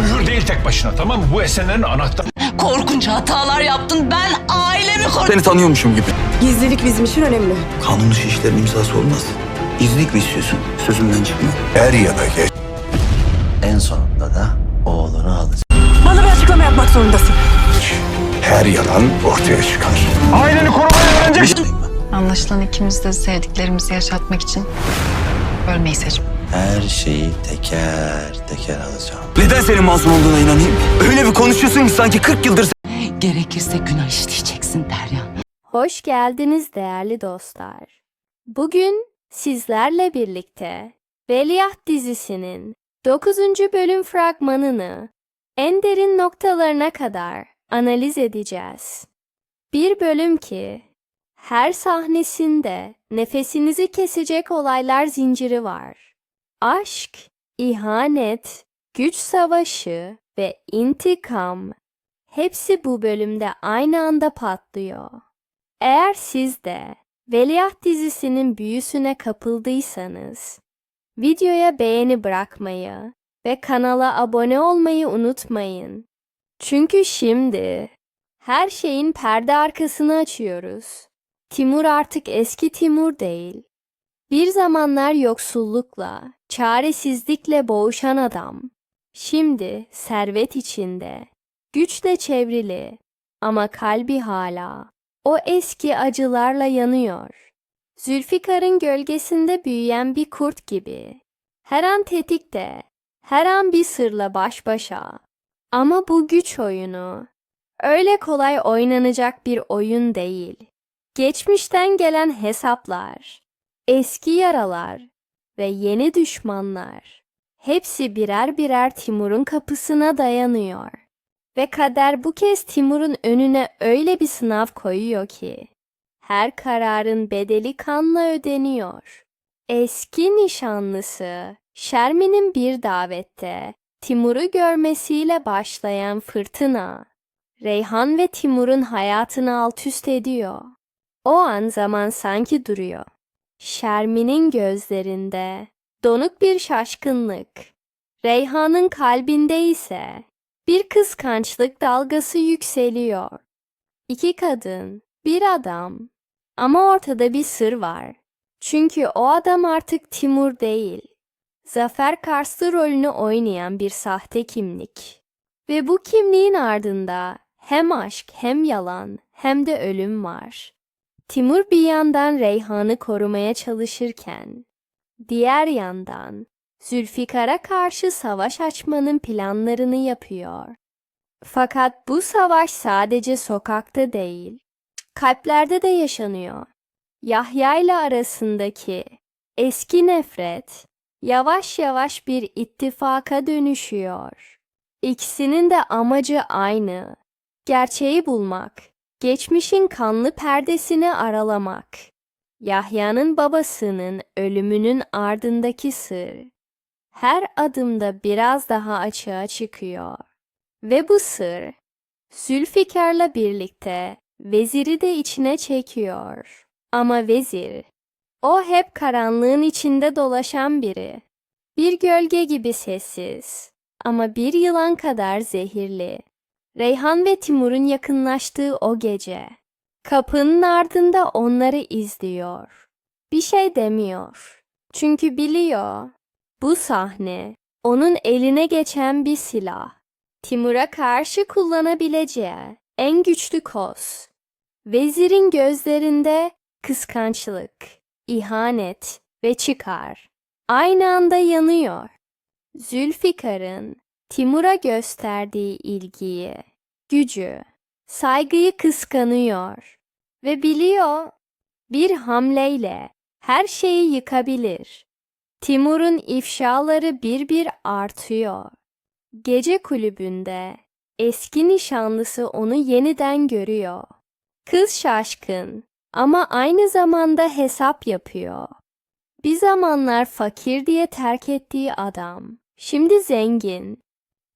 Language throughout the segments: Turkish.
Mühür değil tek başına tamam mı? Bu esenlerin anahtarı. Korkunç hatalar yaptın. Ben ailemi korudum. Seni tanıyormuşum gibi. Gizlilik bizim için önemli. Kanun dışı işlerin imzası olmaz. İznik mi istiyorsun? Sözümden çıkma. Er ya da geç. En sonunda da oğlunu alacak. Bana bir açıklama yapmak zorundasın. Her yalan ortaya çıkar. Aileni korumayı öğreneceksin. Anlaşılan ikimiz de sevdiklerimizi yaşatmak için ölmeyi seçmiş. Her şeyi teker teker alacağım. Neden senin masum olduğuna inanayım? Öyle bir konuşuyorsun ki sanki 40 yıldır Gerekirse günah işleyeceksin Derya. Hoş geldiniz değerli dostlar. Bugün sizlerle birlikte Veliaht dizisinin 9. bölüm fragmanını en derin noktalarına kadar analiz edeceğiz. Bir bölüm ki her sahnesinde nefesinizi kesecek olaylar zinciri var. Aşk, ihanet, güç savaşı ve intikam hepsi bu bölümde aynı anda patlıyor. Eğer siz de Veliaht dizisinin büyüsüne kapıldıysanız, videoya beğeni bırakmayı ve kanala abone olmayı unutmayın. Çünkü şimdi her şeyin perde arkasını açıyoruz. Timur artık eski Timur değil. Bir zamanlar yoksullukla, çaresizlikle boğuşan adam. Şimdi servet içinde, güçle çevrili ama kalbi hala o eski acılarla yanıyor. Zülfikar'ın gölgesinde büyüyen bir kurt gibi. Her an tetikte, her an bir sırla baş başa. Ama bu güç oyunu öyle kolay oynanacak bir oyun değil. Geçmişten gelen hesaplar, eski yaralar ve yeni düşmanlar hepsi birer birer Timur'un kapısına dayanıyor. Ve kader bu kez Timur'un önüne öyle bir sınav koyuyor ki her kararın bedeli kanla ödeniyor. Eski nişanlısı Şermin'in bir davette Timur'u görmesiyle başlayan fırtına Reyhan ve Timur'un hayatını alt üst ediyor. O an zaman sanki duruyor. Şermin'in gözlerinde donuk bir şaşkınlık, Reyhan'ın kalbinde ise bir kıskançlık dalgası yükseliyor. İki kadın, bir adam. Ama ortada bir sır var. Çünkü o adam artık Timur değil. Zafer Karslı rolünü oynayan bir sahte kimlik. Ve bu kimliğin ardında hem aşk hem yalan hem de ölüm var. Timur bir yandan Reyhan'ı korumaya çalışırken, diğer yandan Zülfikar'a karşı savaş açmanın planlarını yapıyor. Fakat bu savaş sadece sokakta değil, kalplerde de yaşanıyor. Yahya ile arasındaki eski nefret yavaş yavaş bir ittifaka dönüşüyor. İkisinin de amacı aynı. Gerçeği bulmak, geçmişin kanlı perdesini aralamak. Yahya'nın babasının ölümünün ardındaki sır her adımda biraz daha açığa çıkıyor. Ve bu sır Zülfikar'la birlikte veziri de içine çekiyor. Ama vezir, o hep karanlığın içinde dolaşan biri. Bir gölge gibi sessiz ama bir yılan kadar zehirli. Reyhan ve Timur'un yakınlaştığı o gece. Kapının ardında onları izliyor. Bir şey demiyor. Çünkü biliyor. Bu sahne onun eline geçen bir silah. Timur'a karşı kullanabileceği en güçlü koz. Vezirin gözlerinde kıskançlık, ihanet ve çıkar. Aynı anda yanıyor. Zülfikar'ın Timur'a gösterdiği ilgiyi, gücü, saygıyı kıskanıyor ve biliyor bir hamleyle her şeyi yıkabilir. Timur'un ifşaları bir bir artıyor. Gece kulübünde eski nişanlısı onu yeniden görüyor. Kız şaşkın ama aynı zamanda hesap yapıyor. Bir zamanlar fakir diye terk ettiği adam, şimdi zengin,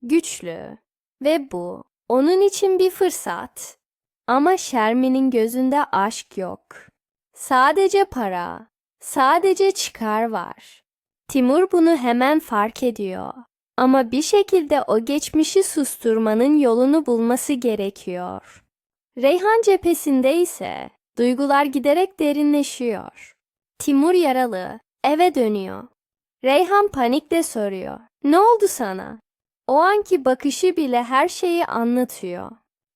güçlü ve bu onun için bir fırsat. Ama Şermin'in gözünde aşk yok. Sadece para, sadece çıkar var. Timur bunu hemen fark ediyor. Ama bir şekilde o geçmişi susturmanın yolunu bulması gerekiyor. Reyhan cephesinde ise duygular giderek derinleşiyor. Timur yaralı, eve dönüyor. Reyhan panikle soruyor. Ne oldu sana? O anki bakışı bile her şeyi anlatıyor.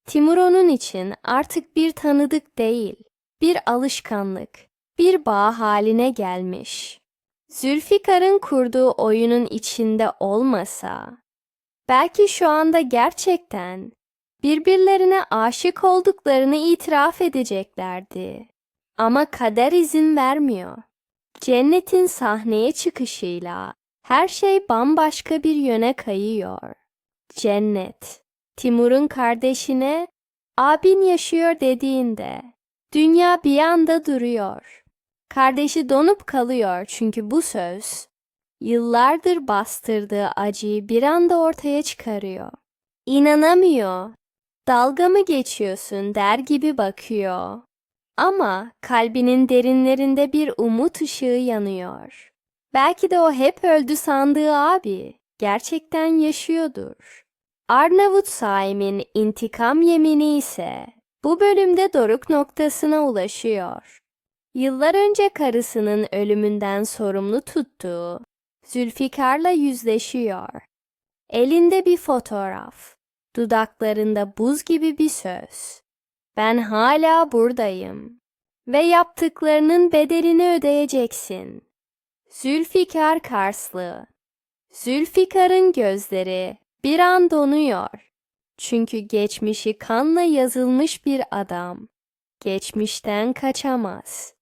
Timur onun için artık bir tanıdık değil, bir alışkanlık, bir bağ haline gelmiş. Zülfikar'ın kurduğu oyunun içinde olmasa, belki şu anda gerçekten birbirlerine aşık olduklarını itiraf edeceklerdi. Ama kader izin vermiyor. Cennetin sahneye çıkışıyla her şey bambaşka bir yöne kayıyor. Cennet, Timur'un kardeşine abin yaşıyor dediğinde dünya bir anda duruyor. Kardeşi donup kalıyor çünkü bu söz yıllardır bastırdığı acıyı bir anda ortaya çıkarıyor. İnanamıyor. Dalga mı geçiyorsun der gibi bakıyor. Ama kalbinin derinlerinde bir umut ışığı yanıyor. Belki de o hep öldü sandığı abi gerçekten yaşıyordur. Arnavut Saim'in intikam yemini ise bu bölümde doruk noktasına ulaşıyor. Yıllar önce karısının ölümünden sorumlu tuttuğu Zülfikar'la yüzleşiyor. Elinde bir fotoğraf, dudaklarında buz gibi bir söz. Ben hala buradayım ve yaptıklarının bedelini ödeyeceksin. Zülfikar Karslı Zülfikar'ın gözleri bir an donuyor. Çünkü geçmişi kanla yazılmış bir adam. Geçmişten kaçamaz.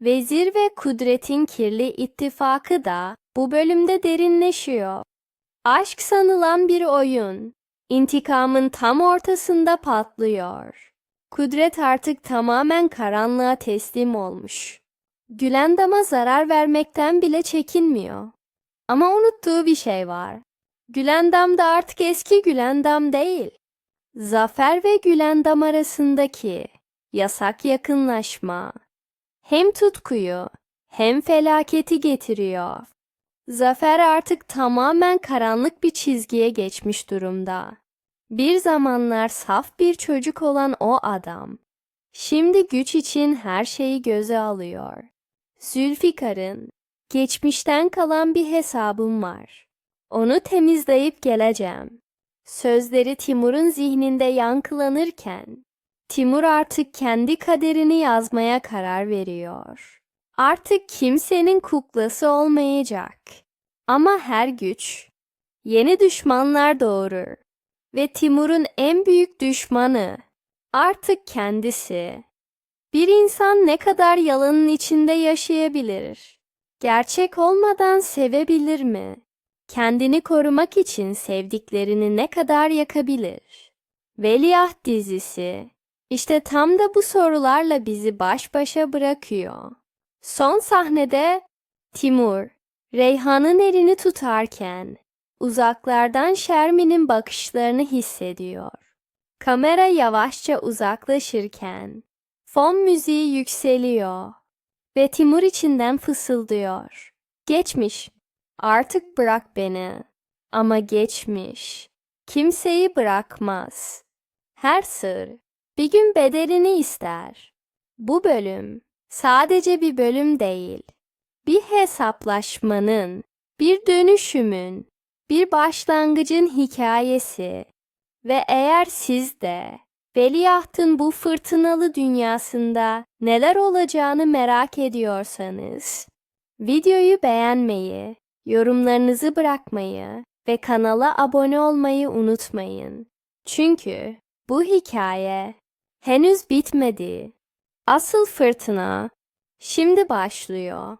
Vezir ve Kudret'in kirli ittifakı da bu bölümde derinleşiyor. Aşk sanılan bir oyun. İntikamın tam ortasında patlıyor. Kudret artık tamamen karanlığa teslim olmuş. Gülendam'a zarar vermekten bile çekinmiyor. Ama unuttuğu bir şey var. Gülendam da artık eski Gülendam değil. Zafer ve Gülendam arasındaki yasak yakınlaşma hem tutkuyu hem felaketi getiriyor. Zafer artık tamamen karanlık bir çizgiye geçmiş durumda. Bir zamanlar saf bir çocuk olan o adam, şimdi güç için her şeyi göze alıyor. Zülfikar'ın, geçmişten kalan bir hesabım var. Onu temizleyip geleceğim. Sözleri Timur'un zihninde yankılanırken, Timur artık kendi kaderini yazmaya karar veriyor. Artık kimsenin kuklası olmayacak. Ama her güç yeni düşmanlar doğurur ve Timur'un en büyük düşmanı artık kendisi. Bir insan ne kadar yalanın içinde yaşayabilir? Gerçek olmadan sevebilir mi? Kendini korumak için sevdiklerini ne kadar yakabilir? Veliaht dizisi işte tam da bu sorularla bizi baş başa bırakıyor. Son sahnede Timur, Reyhan'ın elini tutarken uzaklardan Şermin'in bakışlarını hissediyor. Kamera yavaşça uzaklaşırken fon müziği yükseliyor ve Timur içinden fısıldıyor. Geçmiş, artık bırak beni. Ama geçmiş, kimseyi bırakmaz. Her sır bir gün bedelini ister. Bu bölüm sadece bir bölüm değil. Bir hesaplaşmanın, bir dönüşümün, bir başlangıcın hikayesi. Ve eğer siz de Veliahtın bu fırtınalı dünyasında neler olacağını merak ediyorsanız, videoyu beğenmeyi, yorumlarınızı bırakmayı ve kanala abone olmayı unutmayın. Çünkü bu hikaye henüz bitmedi. Asıl fırtına şimdi başlıyor.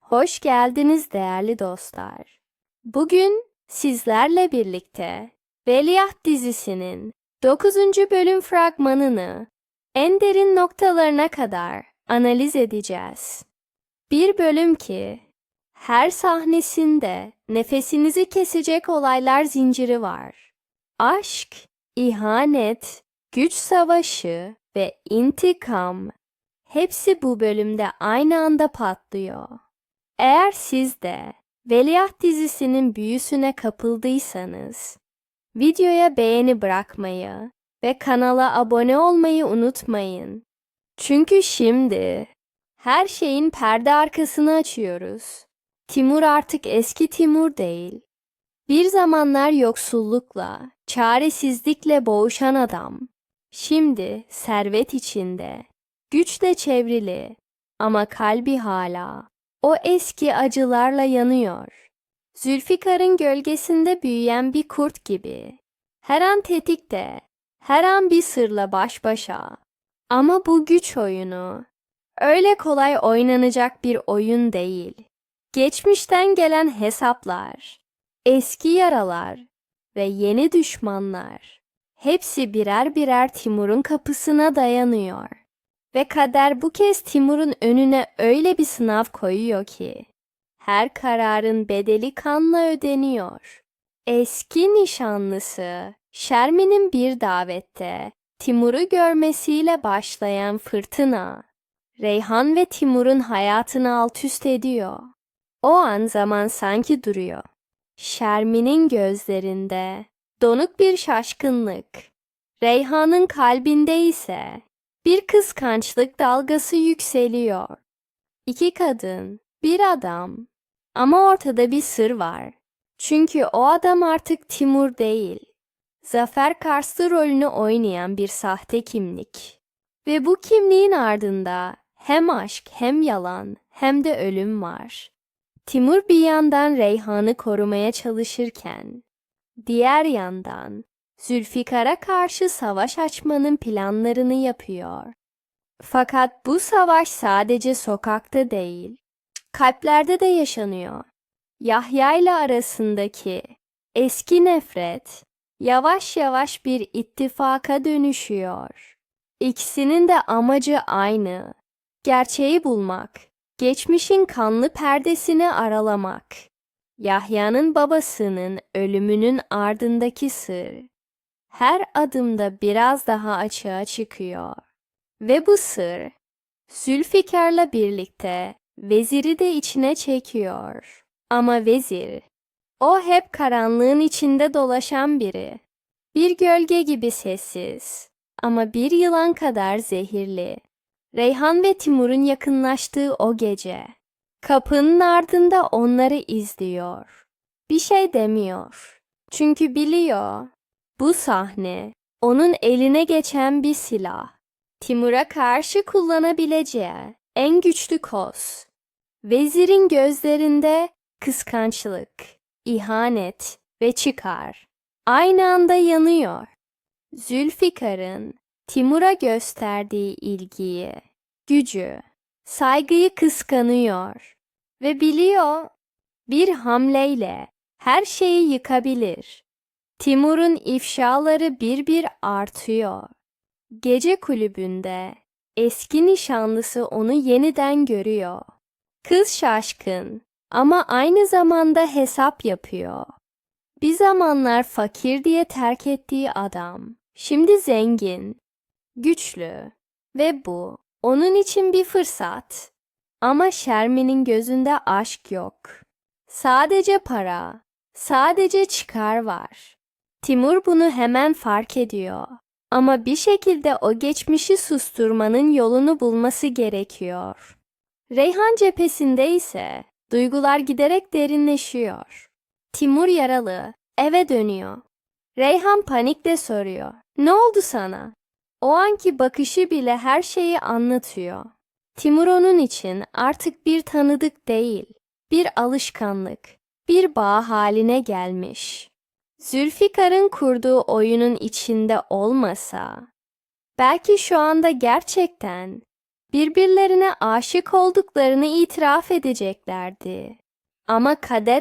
Hoş geldiniz değerli dostlar. Bugün sizlerle birlikte Veliaht dizisinin 9. bölüm fragmanını en derin noktalarına kadar analiz edeceğiz. Bir bölüm ki her sahnesinde nefesinizi kesecek olaylar zinciri var. Aşk, ihanet, güç savaşı ve intikam hepsi bu bölümde aynı anda patlıyor. Eğer siz de Veliaht dizisinin büyüsüne kapıldıysanız, videoya beğeni bırakmayı ve kanala abone olmayı unutmayın. Çünkü şimdi her şeyin perde arkasını açıyoruz. Timur artık eski Timur değil. Bir zamanlar yoksullukla, çaresizlikle boğuşan adam. Şimdi servet içinde, güçle çevrili ama kalbi hala o eski acılarla yanıyor. Zülfikar'ın gölgesinde büyüyen bir kurt gibi. Her an tetikte, her an bir sırla baş başa. Ama bu güç oyunu öyle kolay oynanacak bir oyun değil. Geçmişten gelen hesaplar, eski yaralar ve yeni düşmanlar hepsi birer birer Timur'un kapısına dayanıyor. Ve kader bu kez Timur'un önüne öyle bir sınav koyuyor ki her kararın bedeli kanla ödeniyor. Eski nişanlısı Şermin'in bir davette Timur'u görmesiyle başlayan fırtına Reyhan ve Timur'un hayatını alt üst ediyor. O an zaman sanki duruyor. Şermin'in gözlerinde donuk bir şaşkınlık. Reyhan'ın kalbinde ise bir kıskançlık dalgası yükseliyor. İki kadın, bir adam. Ama ortada bir sır var. Çünkü o adam artık Timur değil. Zafer Karslı rolünü oynayan bir sahte kimlik. Ve bu kimliğin ardında hem aşk hem yalan hem de ölüm var. Timur bir yandan Reyhan'ı korumaya çalışırken, diğer yandan Zülfikar'a karşı savaş açmanın planlarını yapıyor. Fakat bu savaş sadece sokakta değil, kalplerde de yaşanıyor. Yahya ile arasındaki eski nefret yavaş yavaş bir ittifaka dönüşüyor. İkisinin de amacı aynı. Gerçeği bulmak, geçmişin kanlı perdesini aralamak. Yahya'nın babasının ölümünün ardındaki sır her adımda biraz daha açığa çıkıyor. Ve bu sır Zülfikar'la birlikte veziri de içine çekiyor. Ama vezir, o hep karanlığın içinde dolaşan biri. Bir gölge gibi sessiz ama bir yılan kadar zehirli. Reyhan ve Timur'un yakınlaştığı o gece. Kapının ardında onları izliyor. Bir şey demiyor. Çünkü biliyor. Bu sahne onun eline geçen bir silah. Timur'a karşı kullanabileceği en güçlü koz. Vezirin gözlerinde kıskançlık, ihanet ve çıkar. Aynı anda yanıyor. Zülfikar'ın Timur'a gösterdiği ilgiyi, gücü, saygıyı kıskanıyor ve biliyor bir hamleyle her şeyi yıkabilir. Timur'un ifşaları bir bir artıyor. Gece kulübünde eski nişanlısı onu yeniden görüyor. Kız şaşkın ama aynı zamanda hesap yapıyor. Bir zamanlar fakir diye terk ettiği adam, şimdi zengin, güçlü ve bu onun için bir fırsat. Ama Şermin'in gözünde aşk yok. Sadece para, sadece çıkar var. Timur bunu hemen fark ediyor. Ama bir şekilde o geçmişi susturmanın yolunu bulması gerekiyor. Reyhan cephesinde ise duygular giderek derinleşiyor. Timur yaralı, eve dönüyor. Reyhan panikle soruyor. Ne oldu sana? O anki bakışı bile her şeyi anlatıyor. Timur onun için artık bir tanıdık değil, bir alışkanlık, bir bağ haline gelmiş. Zülfikar'ın kurduğu oyunun içinde olmasa, belki şu anda gerçekten birbirlerine aşık olduklarını itiraf edeceklerdi. Ama kader